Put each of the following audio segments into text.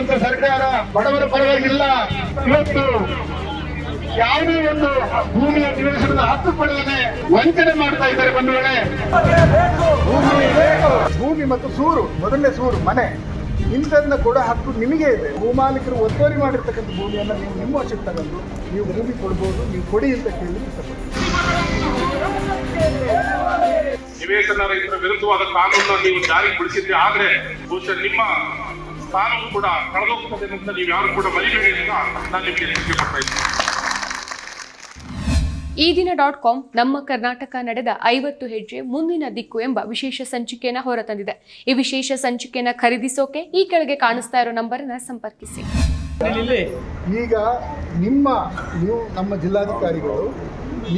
ಆಶಿದಂತ ಸರ್ಕಾರ ಬಡವರ ಪರವಾಗಿಲ್ಲ. ಇವತ್ತು ಯಾವುದೇ ಒಂದು ಭೂಮಿಯ ನಿವೇಶನದ ಹಕ್ಕು ಪಡೆಯದೆ ವಂಚನೆ ಮಾಡ್ತಾ ಇದ್ದಾರೆ ಬಂಧುಗಳೇ. ಭೂಮಿ ಮತ್ತು ಸೂರು ಮೊದಲನೇ ಸೂರು ಮನೆ. ಇಂಥದನ್ನ ಕೂಡ ಹಕ್ಕು ನಿಮಗೆ ಇದೆ. ಭೂಮಾಲೀಕರು ಒತ್ತುವರಿ ಮಾಡಿರ್ತಕ್ಕಂಥ ಭೂಮಿಯನ್ನು ನೀವು ನಿಮ್ಮ ವಶಕ್ಕೆ ತಗೊಂಡು ನೀವು ಭೂಮಿ ಕೊಡ್ಬೋದು ನೀವು ಕೊಡಿ ಅಂತ ಕೇಳಿ ನಿವೇಶನ ರೈತರ ವಿರುದ್ಧವಾದ ಕಾನೂನನ್ನು ನೀವು ಜಾರಿಗೊಳಿಸಿದ್ರೆ ಆದ್ರೆ ಬಹುಶಃ ನಿಮ್ಮ ಸ್ಥಾನವು ಕೂಡ ಕಳೆದೋಗ್ತದೆ ಅಂತ ನೀವು ಯಾರು ಕೂಡ ಮರಿಬೇಡಿ ಅಂತ ನಾನು ನಿಮಗೆ ಎಚ್ಚರಿಕೆ ಕೊಡ್ತಾ ಇದ್ದೀನಿ. ಈ ದಿನ ಡಾಟ್ ಕಾಮ್ ನಮ್ಮ ಕರ್ನಾಟಕ ನಡೆದ ಐವತ್ತು ಹೆಜ್ಜೆ ಮುಂದಿನ ದಿಕ್ಕು ಎಂಬ ವಿಶೇಷ ಸಂಚಿಕೆಯನ್ನು ಹೊರತಂದಿದೆ. ಈ ವಿಶೇಷ ಸಂಚಿಕೆಯನ್ನು ಖರೀದಿಸೋಕೆ ಈ ಕೆಳಗೆ ಕಾಣಿಸ್ತಾ ಇರೋ ನಂಬರನ್ನು ಸಂಪರ್ಕಿಸಿ. ಈಗ ನಿಮ್ಮ ನೀವು ನಮ್ಮ ಜಿಲ್ಲಾಧಿಕಾರಿಗಳು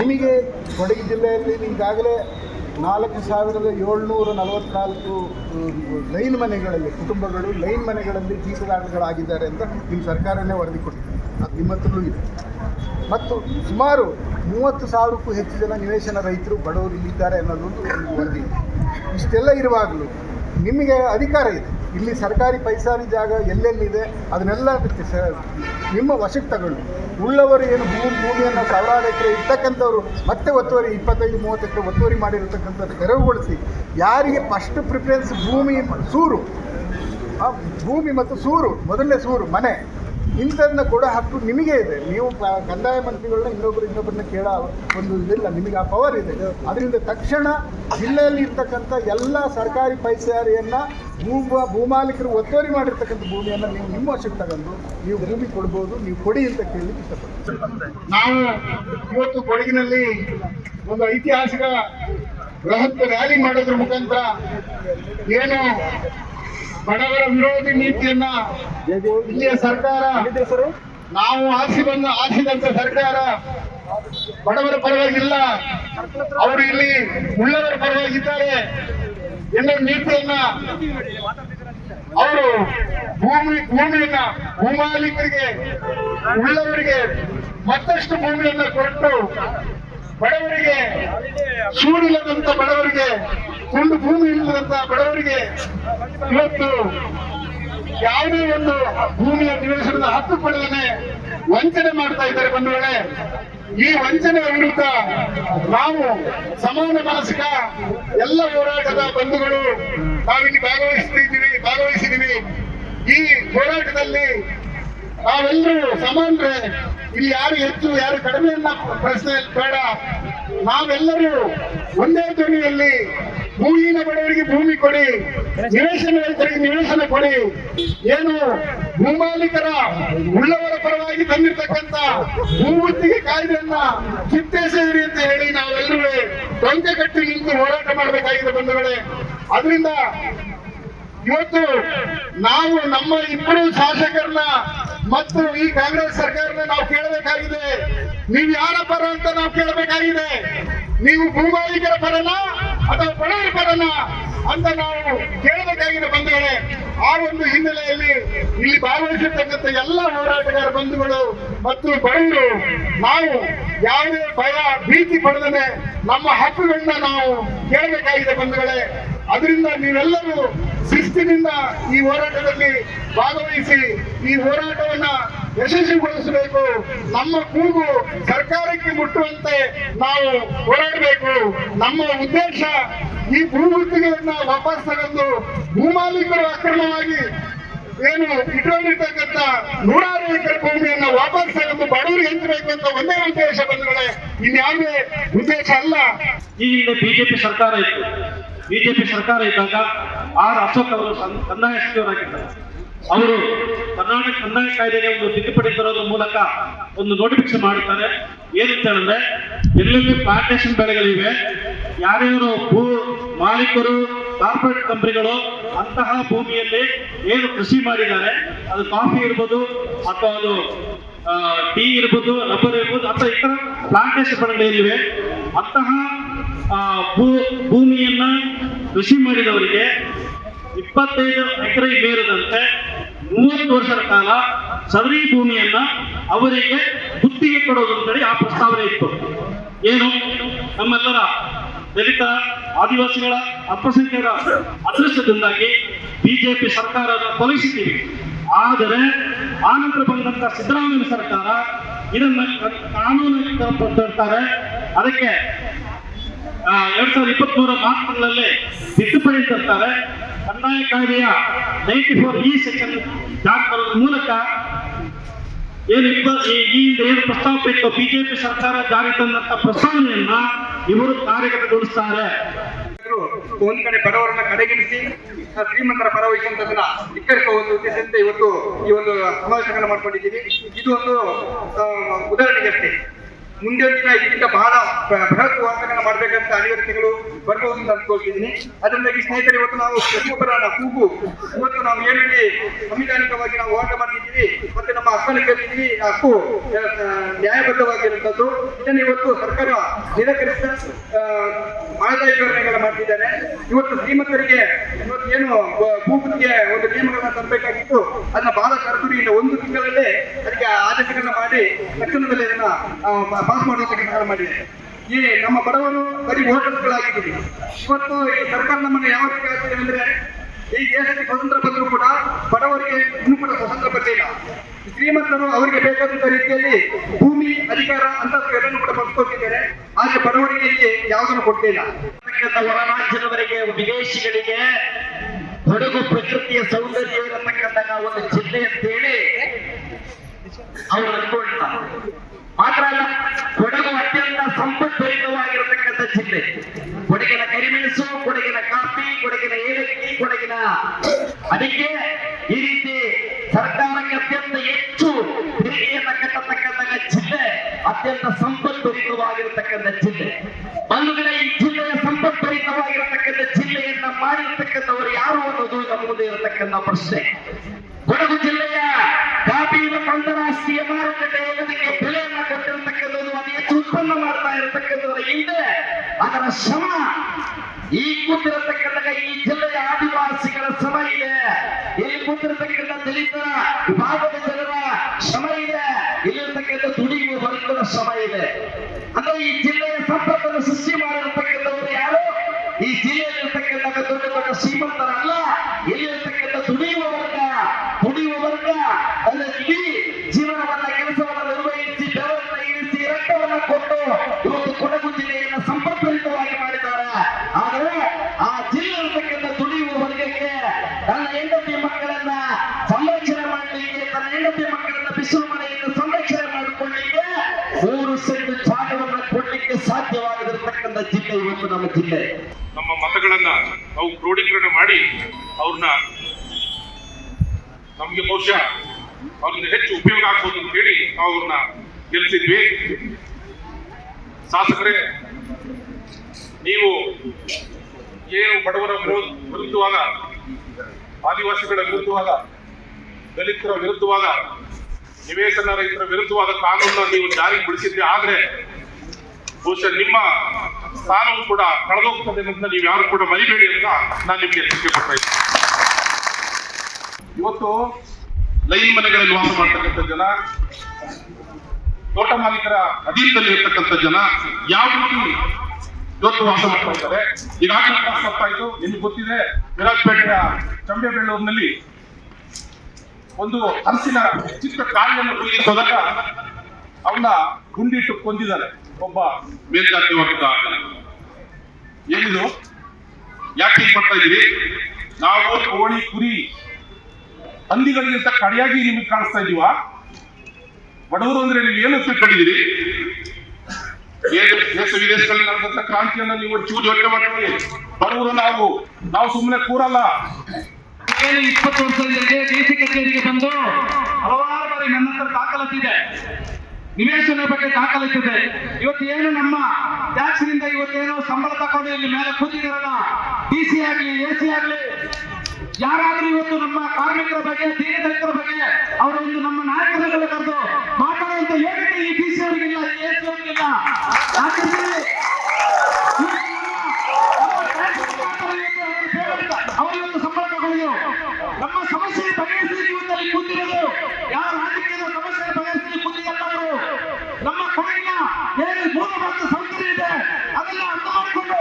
ನಿಮಗೆ ಕೊಡಗು ಜಿಲ್ಲೆಯಲ್ಲಿ ಈಗಾಗಲೇ ನಾಲ್ಕು ಸಾವಿರದ ಏಳ್ನೂರ ನಲವತ್ನಾಲ್ಕು ಲೈನ್ ಮನೆಗಳಲ್ಲಿ, ಕುಟುಂಬಗಳು ಲೈನ್ ಮನೆಗಳಲ್ಲಿ ಜೀತದಾಳುಗಳಾಗಿದ್ದಾರೆ ಅಂತ ನಿಮ್ಮ ಸರ್ಕಾರನೇ ವರದಿ ಕೊಟ್ಟಿದೆ. ಅದು ನಿಮ್ಮ ಇದೆ. ಮತ್ತು ಸುಮಾರು ಮೂವತ್ತು ಸಾವಿರಕ್ಕೂ ಹೆಚ್ಚು ಜನ ನಿವೇಶನ ರೈತರು ಬಡವರು ಇಲ್ಲಿದ್ದಾರೆ ಅನ್ನೋದೊಂದು ವರದಿ. ಇಷ್ಟೆಲ್ಲ ಇರುವಾಗಲೂ ನಿಮಗೆ ಅಧಿಕಾರ ಇದೆ. ಇಲ್ಲಿ ಸರ್ಕಾರಿ ಪೈಸಾರಿ ಜಾಗ ಎಲ್ಲೆಲ್ಲಿದೆ, ಅದನ್ನೆಲ್ಲ ನಿಮ್ಮ ವಶಕ್ಕೆ ತಗೊಂಡು ಉಳ್ಳವರು ಏನು ಭೂಮಿ ಭೂಮಿಯನ್ನು ಸಾವಿರಾರು ಎಕರೆ ಇರ್ತಕ್ಕಂಥವ್ರು, ಮತ್ತೆ ಒತ್ತುವರಿ ಇಪ್ಪತ್ತೈದು, ಮೂವತ್ತು ಎಕರೆ ಒತ್ತುವರಿ ಮಾಡಿರ್ತಕ್ಕಂಥದ್ದು ತೆರವುಗೊಳಿಸಿ, ಯಾರಿಗೆ ಫಸ್ಟ್ ಪ್ರಿಫರೆನ್ಸ್ ಭೂಮಿ ಸೂರು. ಭೂಮಿ ಮತ್ತು ಸೂರು, ಮೊದಲನೇ ಸೂರು, ಮನೆ. ಇಂಥದನ್ನ ಕೂಡ ಹಕ್ಕು ನಿಮಗೆ ಇದೆ. ನೀವು ಕಂದಾಯ ಮಂತ್ರಿಗಳನ್ನ ಇನ್ನೊಬ್ಬರು ಇನ್ನೊಬ್ಬರನ್ನ ಕೇಳೋ ಒಂದು ಇದಿಲ್ಲ. ನಿಮಗೆ ಆ ಪವರ್ ಇದೆ. ಅದರಿಂದ ತಕ್ಷಣ ಜಿಲ್ಲೆಯಲ್ಲಿ ಇರ್ತಕ್ಕಂಥ ಎಲ್ಲ ಸರ್ಕಾರಿ ಪೈಸಾರಿಯನ್ನ ಭೂ ಭೂಮಾಲೀಕರು ಒತ್ತುವರಿ ಮಾಡಿರ್ತಕ್ಕಂಥ ಭೂಮಿಯನ್ನು ನೀವು ನಿಮ್ಮ ವಶಕ್ಕೆ ತಗೊಂಡು ನೀವು ಭೂಮಿ ಕೊಡ್ಬೋದು, ನೀವು ಕೊಡಿ ಅಂತ ಕೇಳಿ ಇಷ್ಟಪಡ್ತೀನಿ. ನಾವು ಇವತ್ತು ಕೊಡಗಿನಲ್ಲಿ ಒಂದು ಐತಿಹಾಸಿಕ ಬೃಹತ್ ರ್ಯಾಲಿ ಮಾಡೋದ್ರ ಮುಖಾಂತರ ಏನು ಬಡವರ ವಿರೋಧಿ ನೀತಿಯನ್ನ ಇಲ್ಲಿಯ ಸರ್ಕಾರ ನಾವು ಆಸಿ ಬಂದ ಆಸಿದಂತ ಸರ್ಕಾರ ಬಡವರ ಪರವಾಗಿಲ್ಲ. ಅವರು ಇಲ್ಲಿ ಉಳ್ಳವರ ಪರವಾಗಿದ್ದಾರೆ ಎನ್ನುವ ನೀತಿಯನ್ನ ಅವರು ಭೂಮಿ ಭೂಮಿಯನ್ನ ಭೂಮಾಲೀಕರಿಗೆ ಉಳ್ಳವರಿಗೆ ಮತ್ತಷ್ಟು ಭೂಮಿಯನ್ನ ಕೊಟ್ಟು ಬಡವರಿಗೆ ಸೂರಿಲ್ಲದಂತ ಬಡವರಿಗೆ, ಒಂದು ಭೂಮಿ ಇಲ್ಲದಂತ ಬಡವರಿಗೆ ಇವತ್ತು ಯಾವುದೇ ಒಂದು ಭೂಮಿಯ ನಿವೇಶನದ ಹಕ್ಕು ಪಡೆದನೆ ವಂಚನೆ ಮಾಡ್ತಾ ಇದ್ದಾರೆ ಬಂಧುಗಳೇ. ಈ ವಂಚನೆಯ ವಿರುದ್ಧ ನಾವು ಸಮಾನ ಮಾನಸಿಕ ಎಲ್ಲ ಹೋರಾಟದ ಬಂಧುಗಳು ನಾವಿಲ್ಲಿ ಭಾಗವಹಿಸ್ತಿದ್ದೀವಿ, ಭಾಗವಹಿಸಿದ್ದೀವಿ. ಈ ಹೋರಾಟದಲ್ಲಿ ನಾವೆಲ್ಲರೂ ಸಮಾನರೇ, ಇಲ್ಲಿ ಯಾರು ಹೆಚ್ಚು, ಯಾರು ಕಡಿಮೆ ಅನ್ನ ಪ್ರಶ್ನೆ ಬೇಡ. ನಾವೆಲ್ಲರೂ ಒಂದೇ ಧ್ವನಿಯಲ್ಲಿ ಭೂಮಿನ ಬಡವರಿಗೆ ಭೂಮಿ ಕೊಡಿ, ನಿವೇಶನ ರೈತರಿಗೆ ನಿವೇಶನ ಕೊಡಿ. ಏನು ಭೂಮಾಲೀಕರ ಉಳ್ಳವರ ಪರವಾಗಿ ತಂದಿರ್ತಕ್ಕಂಥ ಭೂಗುತ್ತಿಗೆ ಕಾಯ್ದೆಯನ್ನ ಕಿತ್ತೆಸೆಯಿರಿ ಅಂತ ಹೇಳಿ ನಾವೆಲ್ಲರೂ ಟೊಂಕೆ ಕಟ್ಟಿ ನಿಂತು ಹೋರಾಟ ಮಾಡಬೇಕಾಗಿದೆ ಬಂಧುಗಳೇ. ಅದರಿಂದ ಇವತ್ತು ನಾವು ನಮ್ಮ ಇಬ್ಬರು ಶಾಸಕರನ್ನ ಮತ್ತು ಈ ಕಾಂಗ್ರೆಸ್ ಸರ್ಕಾರನ ನಾವು ಕೇಳಬೇಕಾಗಿದೆ. ನೀವು ಯಾರ ಪರ ಅಂತ ನಾವು ಕೇಳಬೇಕಾಗಿದೆ. ನೀವು ಭೂಮಾಲೀಕರ ಪರನ ಅಥವಾ ಬಡವರ ಪರನ ಅಂತ ನಾವು ಕೇಳಬೇಕಾಗಿದೆ ಬಂಧುಗಳೇ. ಆ ಒಂದು ಹಿನ್ನೆಲೆಯಲ್ಲಿ ಇಲ್ಲಿ ಭಾಗವಹಿಸಿರ್ತಕ್ಕಂಥ ಎಲ್ಲ ಹೋರಾಟಗಾರ ಬಂಧುಗಳು ಮತ್ತು ಬಡವರು, ನಾವು ಯಾವುದೇ ಭಯ, ಭೀತಿ ಪಡೆದನೆ ನಮ್ಮ ಹಕ್ಕುಗಳನ್ನ ನಾವು ಕೇಳಬೇಕಾಗಿದೆ ಬಂಧುಗಳೇ. ಅದರಿಂದ ನೀವೆಲ್ಲರೂ ಶಿಸ್ತಿನಿಂದ ಈ ಹೋರಾಟದಲ್ಲಿ ಭಾಗವಹಿಸಿ ಈ ಹೋರಾಟವನ್ನ ಯಶಸ್ವಿಗೊಳಿಸಬೇಕು. ನಮ್ಮ ಕೂಗು ಸರ್ಕಾರಕ್ಕೆ ಮುಟ್ಟುವಂತೆ ನಾವು ಹೋರಾಡಬೇಕು. ನಮ್ಮ ಉದ್ದೇಶ ಈ ಭೂಗುತ್ತಿಗೆಯನ್ನ ವಾಪಸ್ ತಗೊಂಡು ಭೂಮಾಲೀಕರು ಅಕ್ರಮವಾಗಿ ಏನು ಇಟ್ಕೊಂಡಿರ್ತಕ್ಕಂಥ ನೂರಾರು ಎಕರೆ ಭೂಮಿಯನ್ನ ವಾಪಸ್ ತಗೊಂಡು ಬಡವರಿಗೆ ಹಂಚಬೇಕು ಅಂತ ಒಂದೇ ಉದ್ದೇಶ ಬಂದ್ಗಳೇ ಇನ್ಯಾವುದೇ ಉದ್ದೇಶ ಅಲ್ಲ. ಈ ಹಿಂದೆ ಬಿಜೆಪಿ ಸರ್ಕಾರ ಇತ್ತು. ಬಿಜೆಪಿ ಸರ್ಕಾರ ಇದ್ದಾಗ ಆರ್ ಅಶೋಕ್ ಅವರು ಕಂದಾಯ ಸಚಿವರಾಗಿದ್ದಾರೆ. ಅವರು ಕರ್ನಾಟಕ ಕಂದಾಯ ಕಾಯ್ದೆಗೆ ಒಂದು ತಿದ್ದುಪಡಿ ತರೋದ್ರ ಮೂಲಕ ಒಂದು ನೋಟಿಫಿಕೇಶನ್ ಮಾಡುತ್ತಾರೆ ಏನಂತ ಹೇಳಿದ್ರೆ ಎಲ್ಲೆಲ್ಲಿ ಪ್ಲಾಂಟೇಶನ್ ಬೆಳೆಗಳಿವೆ, ಯಾರ್ಯಾರು ಭೂ ಮಾಲೀಕರು ಕಾರ್ಪೊರೇಟ್ ಕಂಪನಿಗಳು ಅಂತಹ ಭೂಮಿಯಲ್ಲಿ ಏನು ಕೃಷಿ ಮಾಡಿದ್ದಾರೆ, ಅದು ಕಾಫಿ ಇರ್ಬೋದು, ಅಥವಾ ಅದು ಟೀ ಇರ್ಬೋದು ರಬ್ಬರ್ ಇರ್ಬೋದು, ಅಥವಾ ಇತರ ಪ್ಲಾಂಟೇಶನ್ ಬೆಳೆಗಳಿವೆ ಅಂತಹ ಭೂ, ಭೂಮಿಯನ್ನ ಕೃಷಿ ಮಾಡಿದವರಿಗೆ ಇಪ್ಪತ್ತೈದು ಎಕರೆ ಮೇರದಂತೆ ಮೂವತ್ತು ವರ್ಷದ ಕಾಲ ಸದರಿ ಭೂಮಿಯನ್ನ ಅವರಿಗೆ ಗುತ್ತಿಗೆ ಕೊಡೋದು ಅಂತೇಳಿ ಆ ಪ್ರಸ್ತಾವನೆ ಇತ್ತು. ಏನು? ನಮ್ಮೆಲ್ಲರ ದಲಿತ ಆದಿವಾಸಿಗಳ ಅಲ್ಪಸಂಖ್ಯಾತರ ಅದೃಷ್ಟದಿಂದಾಗಿ ಬಿಜೆಪಿ ಸರ್ಕಾರ ತೊಲಗಿಸಿದ್ದೀವಿ ಆದರೆ ಆನಂತರ ಬಂದಂತ ಸಿದ್ದರಾಮಯ್ಯ ಸರ್ಕಾರ ಇದನ್ನ ಕಾನೂನು ತರ್ತಾರೆ ಅದಕ್ಕೆ ಆ, ಎರಡ್ ಸಾವಿರದ ಇಪ್ಪತ್ತ್ ಮೂರ ಮಾರ್ಚ್ ತಿಂಗಳಲ್ಲಿ ತಿದ್ದುಪಡಿ ತರ್ತಾರೆ. ಕಂದಾಯ ಕಾಯ್ದೆಯ ನೈಂಟಿ ಫೋರ್ ಇ ಸೆಕ್ಷನ್ ಜಾರಿ ಬರೋದ್ರ ಮೂಲಕ ಏನು ಈ ಹಿಂದೆ ಏನು ಪ್ರಸ್ತಾಪ ಇತ್ತು ಬಿಜೆಪಿ ಸರ್ಕಾರ ಜಾರಿ ತಂದಂತ ಪ್ರಸ್ತಾವನೆಯನ್ನ ಇವರು ಕಾರ್ಯಗತಗೊಳಿಸ್ತಾರೆ. ಒಂದ್ ಕಡೆ ಬಡವರನ್ನ ಕಡೆಗಣಿಸಿ ಶ್ರೀಮಂತರ ಪರವಹಿಸುವಂತದನ್ನ ಧಿಕ್ಕರಿಸುವ ಉದ್ದೇಶದಿಂದ ಇವತ್ತು ಈ ಒಂದು ಸಮಾವೇಶಗಳನ್ನ ಮಾಡ್ಕೊಂಡಿದ್ದೀವಿ. ಇದು ಒಂದು ಉದಾಹರಣೆಗೆ ಉದಾಹರಣೆಗಷ್ಟೇ. ಮುಂದಿನ ದಿನ ಇದಕ್ಕಿಂತ ಬಹಳ ಬೃಹತ್ ವಾರ್ತೆಗಳನ್ನ ಮಾಡಬೇಕಂತ ಅನಿವಾರ್ಯತೆಗಳು ಬರ್ಬೋದು ಅಂತ ಅನ್ಕೊಳ್ತಿದ್ದೀನಿ ಅದರಿಂದಾಗಿ ಸ್ನೇಹಿತರೆ, ಇವತ್ತು ನಾವು ಪ್ರತಿಯೊಬ್ಬರ ಕೂಗು. ಇವತ್ತು ನಾವು ಏನಲ್ಲಿ ಸಂವಿಧಾನಿಕವಾಗಿ ನಾವು ಹೋರಾಟ ಮಾಡ್ತಿದ್ದೀವಿ, ಮತ್ತೆ ನಮ್ಮ ಹಕ್ಕನ್ನು ಕೇಳಿದ್ದೀವಿ ಹಕ್ಕು ನ್ಯಾಯಬದ್ಧವಾಗಿರುವಂತದ್ದು. ಇದನ್ನು ಇವತ್ತು ಸರ್ಕಾರ ನಿರಾಕರಿಸಿದ ಆದಾಯ ವಿವರಣೆಗಳ ಮಾಡ್ತಿದ್ದಾರೆ. ಇವತ್ತು ಶ್ರೀಮಂತರಿಗೆ, ಇವತ್ತು ಏನು ಭೂಪತಿಗೆ ಒಂದು ನಿಯಮಗಳನ್ನ ತರಬೇಕಾಗಿತ್ತು. ಅದನ್ನ ಬಹಳ ಕರ್ತುರಿಯಿಂದ ಒಂದು ತಿಂಗಳಲ್ಲೇ ಅದಕ್ಕೆ ಆದೇಶಗಳನ್ನ ಮಾಡಿ, ತಕ್ಷಣದಲ್ಲಿ ಅದನ್ನ ಪಾಸ್ ಮಾಡೋದಕ್ಕೆ ಕೆಲಸ ಮಾಡಿದೆ. ಈ ನಮ್ಮ ಬಡವರು ಬರೀ ವೋಟರ್ಸ್ಗಳಾಗಿದ್ದೀವಿ ಇವತ್ತು ಈ ಸರ್ಕಾರ ನಮ್ಮನ್ನು ಯಾವ ರೀತಿ ಆಗ್ತಿದೆ ಅಂದ್ರೆ, ಈ ದೇಶಕ್ಕೆ ಸ್ವತಂತ್ರ ಬಂದರೂ ಕೂಡ ಬಡವರಿಗೆ ಇನ್ನೂ ಕೂಡ ಸ್ವತಂತ್ರ ಬಂದಿಲ್ಲ ಶ್ರೀಮಂತರು ಅವರಿಗೆ ಬೇಕಾದಂತ ರೀತಿಯಲ್ಲಿ ಭೂಮಿ, ಅಧಿಕಾರ ಅಂತ ಎರಡನ್ನು ಕೂಡ ಪಡ್ಕೊಳ್ತಿದ್ದಾರೆ ಆದ್ರೆ ಬಡವರಿಗೆ ಇಲ್ಲಿ ಯಾವುದನ್ನು ಕೊಡ್ತಿಲ್ಲ ಹೊರ ರಾಜ್ಯದವರಿಗೆ, ವಿದೇಶಿಗಳಿಗೆ ಕೊಡಗು ಪ್ರಕೃತಿಯ ಸೌಂದರ್ಯ ಇರತಕ್ಕಂತಹ ಒಂದು ಜಿಲ್ಲೆ ಅಂತೇಳಿ ಅವರು ಅನ್ಕೊಳ್ತಾರೆ ಮಾತ್ರ ಅಲ್ಲ, ಕೊಡಗು ಅತ್ಯಂತ ಸಂಪದ್ಭರಿತವಾಗಿರತಕ್ಕಂಥ ಜಿಲ್ಲೆ. ಕೊಡಗಿನ ಕರಿಮೆಣಸು ಕೊಡಗಿನ ಕಾಫಿ, ಕೊಡಗಿನ ಏಲಕ್ಕಿ, ಕೊಡಗಿನ ಅದಕ್ಕೆ ಈ ರೀತಿ ಸರ್ಕಾರಕ್ಕೆ ಅತ್ಯಂತ ಹೆಚ್ಚು ತೆರಿಗೆಯನ್ನ ಕಟ್ಟತಕ್ಕಂತಹ ಜಿಲ್ಲೆ, ಅತ್ಯಂತ ಸಂಪದ್ಭರಿತವಾಗಿರತಕ್ಕಂಥ ಜಿಲ್ಲೆ. ಬಂಧುಗಳೇ, ಈ ಜಿಲ್ಲೆಯ ಸಂಪದ್ಭರಿತವಾಗಿರತಕ್ಕಂಥ ಜಿಲ್ಲೆಯನ್ನ ಮಾಡಿರ್ತಕ್ಕಂಥವರು ಯಾರು ಅನ್ನೋದು ನಮ್ಮ ಮುಂದೆ ಇರತಕ್ಕಂಥ ಪ್ರಶ್ನೆ. ಕೊಡಗು ಜಿಲ್ಲೆಯ ಕಾಫಿ ಮತ್ತು ಅಂತಾರಾಷ್ಟ್ರೀಯ ಮಾರುಕಟ್ಟೆಯಲ್ಲಿ ಬೆಲೆಯನ್ನ ಕೊಟ್ಟಿರತಕ್ಕಂಥದ್ದು ಅದು ಹೆಚ್ಚು ಉತ್ಪನ್ನ ಮಾಡ್ತಾ ಹಿಂದೆ ಅದರ ಶ್ರಮ ಈ ಕೂತಿರತಕ್ಕಂಥ ಈ ಜಿಲ್ಲೆಯ ಆದಿವಾಸಿಗಳ ಶ್ರಮ ಇದೆ. ಇಲ್ಲಿ ಕೂತಿರತಕ್ಕಂಥ ದಲಿತರ ವಿಭಾಗದ ಜನರ ಶ್ರಮ ಇದೆ. ಇಲ್ಲಿರ್ತಕ್ಕಂಥ ದುಡಿಯುವ ವರ್ಗದ ಶ್ರಮ ಇದೆ. ಅಂದ್ರೆ ಈ ಜಿಲ್ಲೆ ನಮ್ಮ ಮತಗಳನ್ನ ನಾವು ಕ್ರೋಢೀಕರಣ ಮಾಡಿ ಅವ್ರನ್ನ ನಮ್ಗೆ ಬಹುಶಃ ಅವ್ರನ್ನ ಹೆಚ್ಚು ಉಪಯೋಗ ಆಗ್ಬೋದು ಅಂತ ಹೇಳಿ ನಾವು ಅವ್ರನ್ನ ಗೆಲ್ಸಿದ್ವಿ. ಶಾಸಕರೇ, ನೀವು ಏನು ಬಡವರ ವಿರುದ್ಧವಾದ, ಆದಿವಾಸಿಗಳ ವಿರುದ್ಧವಾದ, ದಲಿತರ ವಿರುದ್ಧವಾದ, ನಿವೇಶನ ರೈತರ ವಿರುದ್ಧವಾದ ಕಾನೂನನ್ನ ನೀವು ಜಾರಿಗೆ ಬಿಡಿಸಿದ್ರಿ. ಆದ್ರೆ ಬಹುಶಃ ನಿಮ್ಮ ಸ್ಥಾನವು ಕೂಡ ಕಳೆದೋಗ್ತದೆ ಅಂತ ನೀವು ಯಾರು ಕೂಡ ಮರಿಬೇಡಿ ಅಂತ ನಾನು ನಿಮ್ಗೆ ಎಚ್ಚರಿಕೆ ಕೊಡ್ತಾ ಇದ್ದೀನಿ. ಇವತ್ತು ಲೈನ್ ಮನೆಗಳಲ್ಲಿ ವಾಸ ಮಾಡ್ತಕ್ಕಂಥ ಜನ, ತೋಟ ಮಾಲೀಕರ ಅಧೀನದಲ್ಲಿ ಇರ್ತಕ್ಕಂಥ ಜನ ಯಾವ ರೀತಿ ಇವತ್ತು ವಾಸ ಮಾಡ್ತಾ ಇದ್ದಾರೆ? ಈಗಾಗಲೇ ತಪ್ಪಾಯ್ತು ನಿಮ್ಗೆ ಗೊತ್ತಿದೆ, ವಿರಾಜಪೇಟೆಯ ಚಂಬೆಬೆಳ್ಳೂರಿನಲ್ಲಿ ಒಂದು ಹಂಸಿನ ಚಿಕ್ಕ ಕಾಳಿಯನ್ನು ಕುಯ್ಲಿಕ್ಕೆ ಅವನ ಗುಂಡಿಟ್ಟು ಕೊಂದಿದ್ದಾರೆ. ಒಬ್ಬ ಮೇಲ್ಜಾತಿ ವರ್ಗದ ಏನಿದು? ಯಾಕೆ ಬರ್ತಾ ಇದ್ದೀರಿ? ನಾವು ಕೋಳಿ, ಕುರಿ, ಹಂದಿಗಳಿಗಿಂತ ಕಡೆಯಾಗಿ ನಿಮಗೆ ಕಾಣಿಸ್ತಾ ಇದೀವ ಬಡವರು ಅಂದ್ರೆ ನೀವು ಏನು ತಿಳ್ಕೊಂಡಿದ್ದೀರಿ? ದೇಶ ವಿದೇಶಗಳಲ್ಲಿ ನಡೆದಂತ ಕ್ರಾಂತಿಯನ್ನ ನೀವು ಚೂರು ಯೋಚನೆ ಮಾಡ್ತೀವಿ ಬಡವರು ನಾವು ನಾವು ಸುಮ್ಮನೆ ಕೂರಲ್ಲ. ಇಪ್ಪತ್ತು ವರ್ಷದಲ್ಲಿ ಡಿಸಿ ಕಚೇರಿಗೆ ಬಂದು ಹಲವಾರು ಬಾರಿ ನನ್ನ ಹತ್ರ ದಾಖಲಾತಿದೆ. ನಿವೇಶನ ಬಗ್ಗೆ ದಾಖಲಿಸಿದೆ. ಇವತ್ತು ಏನು ನಮ್ಮ ಟ್ಯಾಕ್ಸ್ನಿಂದ ಇವತ್ತೇನು ಸಂಬಳ ತಗೊಂಡು ಇಲ್ಲಿ ಮೇಲೆ ಕೂತಿದಾರಲ್ಲ ಡಿ ಸಿ ಆಗ್ಲಿ ಎ ಸಿ ಆಗ್ಲಿ, ಯಾರಾದ್ರೂ ಇವತ್ತು ನಮ್ಮ ಕಾರ್ಮಿಕರ ಬಗ್ಗೆ, ದೀನದಲಿತರ ಬಗ್ಗೆ ಅವರು ಒಂದು ನಮ್ಮ ನಾಯಕರುಗಳ ಕರೆದು ಮಾತಾಡುವಂತ ಯೋಗ್ಯತೆ ಈ ಡಿ ಸಿ ಅವರಿಗಿಲ್ಲ ಎ ಸಿ ಅವರಿಗಿಲ್ಲ. ಇವತ್ತು ಸಂಬಳ ತಗೊಳ್ಳೋದು ನಮ್ಮ ಸಮಸ್ಯೆ ಬಗೆಹರಿಸಲಿಕ್ಕೆ ಇವತ್ತಲ್ಲಿ ಕೂತಿರೋದು ಯಾವ ರಾಜಕೀಯದ ಸಮಸ್ಯೆ ನಮ್ಮ ಕೊಡಗಿನ ಏನು ಮೂಲಭೂತ ಸೌಕರ್ಯ ಇದೆ. ಅದನ್ನ ಅರ್ಥ ಮಾಡಿಕೊಂಡು,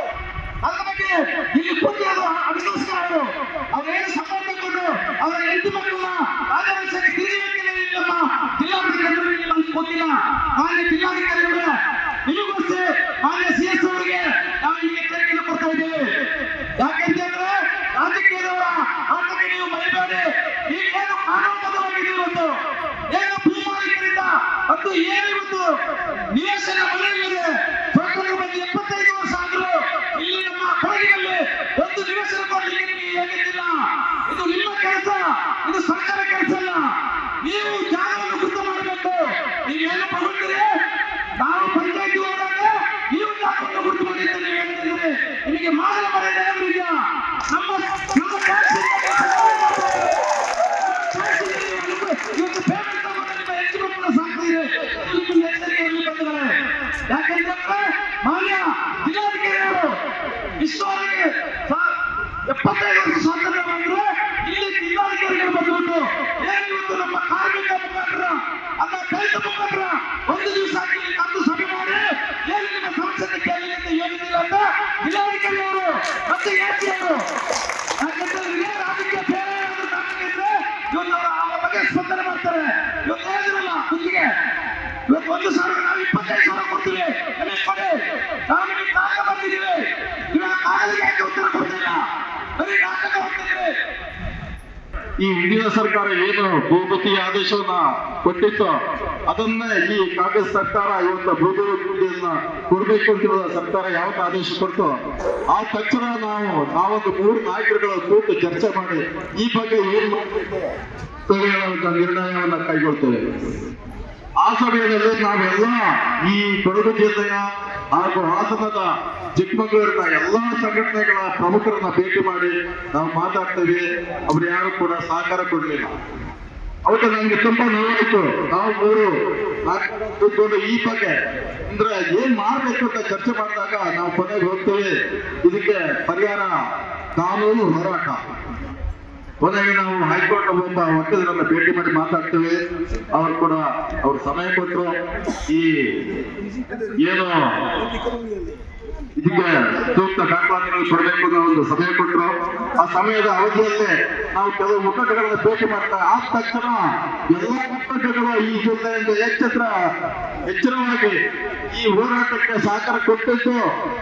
ಅದ್ರ ಇಲ್ಲಿ ಕೂತಿರೋದು ಅವರು ಅವ್ರೇನು ಸಂಬಳ ತಗೊಂಡು ಅವರ ಹೆಂಡತಿ ಮಕ್ಕಳನ್ನ ರಾಜವಂಶಕ್ಕೆ ತಿರುಗಿ ಇಲ್ಲಮ್ಮ ಜಿಲ್ಲಾಧಿಕಾರಿಗಳು, ನಮ್ಗೆ ಗೊತ್ತಿಲ್ಲ. ಮಾನ್ಯ ಜಿಲ್ಲಾಧಿಕಾರಿಗಳು, ನಿಮಗೋಸ್ಕರ ಮಾನ್ಯ ಸಿ ಎಸ್ ಅವರಿಗೆ ನಾವು ಈ ಎಚ್ಚರಿಕೆಯನ್ನು ಕೊಡ್ತಾ ಇದ್ದೇವೆ ಯಾಕೆಂತಂದ್ರೆ ರಾಜಕೀಯದವರ ಆಟಕ್ಕೆ ನೀವು ಮರಿಬೇಡಿ ಈಗ ಏನು ಕಾನೂನುಬದ್ಧವಾಗಿದೆ ಇವತ್ತು ಏನು ಭೂಮಾಲೀಕರಿಂದ ಮತ್ತು ಏನು ಇವತ್ತು ನಿವೇಶನ ಮನೆಗಳಿದೆ ಸ್ವಾತಂತ್ರ್ಯ ಬಂದು ಎಪ್ಪತ್ತೈದು ವರ್ಷ ಆದ್ರೂ ಇಲ್ಲಿ ನಮ್ಮ ಕೊಡಗಿನಲ್ಲಿ ಒಂದು ನಿವೇಶನ ಕೊಡ್ಲಿಕ್ಕೆ ನಿಮಗೆ ಏನಿಲ್ಲ ಇದು ನಿಮ್ಮ ಕೆಲಸ ಇದು ಸರ್ಕಾರ ಕೆಲಸ ಅಲ್ಲ ನೀವು ಜಾಗವನ್ನು ಗುರುತು ಮಾಡಬೇಕು ನೀವೇನು ತಗೊಂಡಿರಿ ನಾವು ಪಂಚಾಯತಿ ಹೋದಾಗ ನೀವು ಜಾಗವನ್ನು ಗುರುತು ಮಾಡಿ ಅಂತ ನೀವು ಹೇಳ್ತಿದ್ದೀರಿ ನಿಮಗೆ ಮಾನವ ಮರ್ಯಾದೆ ಏನಾದ್ರು ಇದೆಯಾ ನಮ್ಮ ನಮ್ಮ ಟ್ಯಾಕ್ಸ್ ಇವತ್ತು ಪೇಮೆಂಟ್ ತಗೊಂಡು ನಿಮ್ಮ ಹೆಚ್ಚು ಮಕ್ಕಳು ಸಾಕ್ತಿದೆ ನಿಮ್ಮ ಎಚ್ಚರಿಕೆಯಲ್ಲಿ ಬಂದಿದ್ದಾರೆ ಯಾಕೆಂತಂದ್ರೆ ಮಾನ್ಯ ಜಿಲ್ಲಾಧಿಕಾರಿಗಳು ಇಷ್ಟವರೆಗೆ ಸಾ- ಎಪ್ಪತ್ತೈದು ವರ್ಷ ಸ್ವಾತಂತ್ರ್ಯ ಬಂದ್ರು ಇಲ್ಲಿ ಜಿಲ್ಲಾಧಿಕಾರಿಗಳು ಬಂದ್ಬಿಟ್ಟು ಏನು ಇವತ್ತು ನಮ್ಮ ಕಾರ್ಮಿಕ ಮುಖಂಡರ ಅಲ್ಲ ದಲಿತ ಮುಖಂಡರ ಒಂದು ದಿವಸ ಇಲ್ಲಿ ತಂದು ಸಭೆ ಮಾಡಿ ಏನು ನಿಮ್ಮ ಸಮಸ್ಯೆ ಕೇಳಿ ಅಂತ ಹೇಳಿದಿಲ್ಲ ಅಂತ ಜಿಲ್ಲಾಧಿಕಾರಿ ಅವರು ಮತ್ತೆ ಎಸಿ ಅವರು ಯಾಕಂತಂದ್ರೆ ಇದೇ ರಾಜಕೀಯ ಬೇರೆ ಏನಾದ್ರು ಕಾರಣಕ್ಕೆ ಇದ್ರೆ ಇವತ್ತು ಅವರು ಆ ಬಗ್ಗೆ ಸ್ಪಂದನೆ ಮಾಡ್ತಾರೆ ಇವತ್ತು ಹೇಳಿದ್ರಲ್ಲ ಕುಂದಿಗೆ ಇವತ್ತು ಒಂದು ಸಾವಿರ ನಾವು ಇಪ್ಪತ್ತೈದು ಸಾವಿರ ಕೊಡ್ತೀವಿ ನಮಗೆ ಕೊಡಿ ನಾವು ನಿಮಗೆ ಕಾಗದ ಬಂದಿದ್ದೀವಿ ನೀವು ಆ ಕಾಗದಕ್ಕೆ ಯಾಕೆ ಉತ್ತರ ಕೊಡ್ತಿಲ್ಲ ಬರೀ ನಾಟಕ ಮಾಡ್ತಿದ್ದೀವಿ ಈ ಹಿಂದಿನ ಸರ್ಕಾರ ಏನು ಭೂಪತಿ ಆದೇಶವನ್ನ ಕೊಟ್ಟಿತ್ತು ಅದನ್ನ ಈ ಕಾಂಗ್ರೆಸ್ ಸರ್ಕಾರ ಇವತ್ತು ಭೂಪತಿಯನ್ನ ಕೊಡ್ಬೇಕು ಅಂತ ಸರ್ಕಾರ ಯಾವತ್ತು ಆದೇಶ ಕೊಡ್ತು, ಆ ತಕ್ಷಣ ನಾವು, ನಾವೊಂದು ಮೂರು ನಾಯಕರುಗಳ ಕೂತು ಚರ್ಚೆ ಮಾಡಿ ಈ ಬಗ್ಗೆ ಏನು ನಿರ್ಣಯವನ್ನ ಕೈಗೊಳ್ತೇವೆ. ಆ ಸಮಯದಲ್ಲಿ ನಾವೆಲ್ಲ ಈ ಕೊಡಗು ಜಿಲ್ಲೆಯ ಹಾಗೂ ಹಾಸನದ ಚಿಕ್ಕಮಗಳೂರಿನ ಎಲ್ಲಾ ಸಂಘಟನೆಗಳ ಪ್ರಮುಖರನ್ನ ಭೇಟಿ ಮಾಡಿ ನಾವು ಮಾತಾಡ್ತೇವೆ. ಅವ್ರು ಯಾರು ಕೂಡ ಸಹಕಾರ ಕೊಡ್ಲಿಲ್ಲ. ಅವತ್ತು ನನಗೆ ತುಂಬಾ ನೋವಾಯ್ತು. ನಾವು ಮೂರು ಈ ಬಗ್ಗೆ ಅಂದ್ರೆ ಏನ್ ಮಾಡ್ಬೇಕು ಅಂತ ಚರ್ಚೆ ಮಾಡಿದಾಗ ನಾವು ಕೊನೆಗೆ ಹೋಗ್ತೇವೆ. ಇದಕ್ಕೆ ಪರಿಹಾರ ಕಾನೂನು ಹೋರಾಟ. ಕೊನೆಗೆ ನಾವು ಹೈಕೋರ್ಟ್ ಒಬ್ಬ ವಕೀಲರನ್ನ ಭೇಟಿ ಮಾಡಿ ಮಾತಾಡ್ತೇವೆ. ಅವ್ರು ಕೂಡ ಅವ್ರ ಸಮಯ ಕೊಟ್ಟರು ಈ ಏನು ಇದಕ್ಕೆ ಸೂಕ್ತ ದಾಖಲಾತಿಗಳು ಕೊಡಬೇಕು ಅನ್ನೋ ಒಂದು ಸಮಯ ಕೊಟ್ಟರು ಆ ಸಮಯದ ಅವಧಿಯಲ್ಲೇ ನಾವು ಕೆಲವು ಮುಖಂಡಗಳನ್ನ ಭೇಟಿ ಮಾಡ್ತಾ ಆ ತಕ್ಷಣ ಎಲ್ಲ ಮುಖಂಡಗಳು ಈ ಜಿಲ್ಲೆಯಿಂದ ಎಚ್ಚೆತ್ರ ಎಚ್ಚರವಾಗಿ ಈ ಹೋರಾಟಕ್ಕೆ ಸಹಕಾರ ಕೊಟ್ಟಿದ್ದು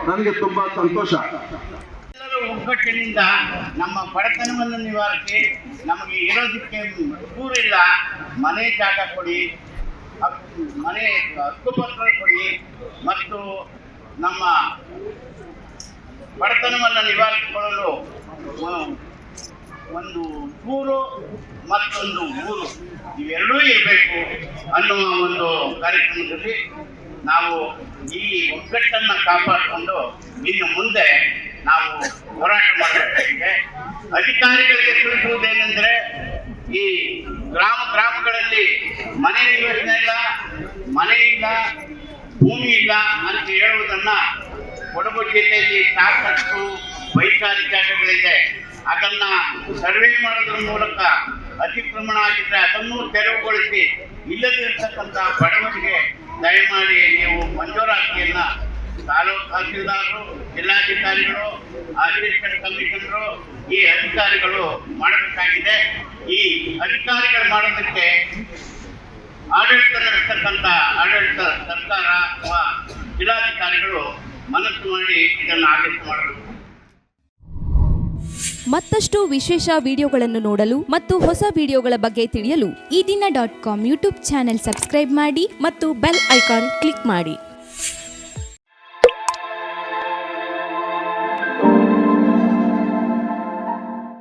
ನನಗೆ ತುಂಬಾ ಸಂತೋಷ. ಒಗ್ಗಟ್ಟಿನಿಂದ ನಮ್ಮ ಬಡತನವನ್ನು ನಿವಾರಿಸಿ ನಮಗೆ ಇರೋದಕ್ಕೆ ಊರಿಲ್ಲ ಮನೆ ಜಾಗ ಕೊಡಿ, ಮನೆ ಹಕ್ಕುಪತ್ರ ಕೊಡಿ ಮತ್ತು ನಮ್ಮ ಬಡತನವನ್ನು ನಿವಾರಿಸಿಕೊಳ್ಳಲು ಒಂದು ಊರು ಮತ್ತೊಂದು ಊರು ಇವೆರಡೂ ಇರಬೇಕು ಅನ್ನುವ ಒಂದು ಕಾರ್ಯಕ್ರಮದಲ್ಲಿ ನಾವು ಈ ಒಗ್ಗಟ್ಟನ್ನು ಕಾಪಾಡಿಕೊಂಡು ಇನ್ನು ಮುಂದೆ ನಾವು ಹೋರಾಟ ಮಾಡಬೇಕಾಗಿದೆ. ಅಧಿಕಾರಿಗಳಿಗೆ ತಿಳಿಸುವುದೇನೆಂದ್ರೆ, ಈ ಗ್ರಾಮ ಗ್ರಾಮಗಳಲ್ಲಿ ಮನೆ ಯೋಜನೆ ಇಲ್ಲ, ಮನೆ ಇಲ್ಲ, ಭೂಮಿ ಇಲ್ಲ ಅಂತ ಹೇಳುವುದನ್ನ ಕೊಡಗು ಜಿಲ್ಲೆಯಲ್ಲಿ ಸಾಕಷ್ಟು ವೈಚಾರಿಕ ಜಾಗಗಳಿದೆ. ಅದನ್ನ ಸರ್ವೆ ಮಾಡೋದ್ರ ಮೂಲಕ ಅತಿಕ್ರಮಣ ಆಗಿದ್ರೆ ಅದನ್ನು ತೆರವುಗೊಳಿಸಿ ಇಲ್ಲದಿರ್ತಕ್ಕಂಥ ಬಡವರಿಗೆ ದಯಮಾಡಿ ನೀವು ಮಂಜೂರಾತಿಯನ್ನ ತಾಲೂಕು ತಹಸೀಲ್ದಾರರು ಜಿಲ್ಲಾಧಿಕಾರಿಗಳು ಅಡ್ಮಿನಿಸ್ಟ್ರೇಟ್ ಕಮಿಷನರು ಈ ಅಧಿಕಾರಿಗಳು ಮಾಡಬೇಕಾಗಿದೆ. ಈ ಅಧಿಕಾರಿಗಳು ಮಾಡೋದಕ್ಕೆ ಆಡಳಿತ ನಡೆಸ್ತಕ್ಕಂಥ ಆಡಳಿತ ಸರ್ಕಾರ ಅಥವಾ ಜಿಲ್ಲಾಧಿಕಾರಿಗಳು ಮನಸ್ಸು ಮಾಡಿ ಇದನ್ನು ಆದೇಶ ಮಾಡಬೇಕು. ಮತ್ತಷ್ಟು ವಿಶೇಷ ವಿಡಿಯೋಗಳನ್ನು ನೋಡಲು ಮತ್ತು ಹೊಸ ವಿಡಿಯೋಗಳ ಬಗ್ಗೆ ತಿಳಿಯಲು ಈ ದಿನ dot com YouTube channel subscribe ಮಾಡಿ ಮತ್ತು ಬೆಲ್ ಐಕಾನ್ ಕ್ಲಿಕ್ ಮಾಡಿ.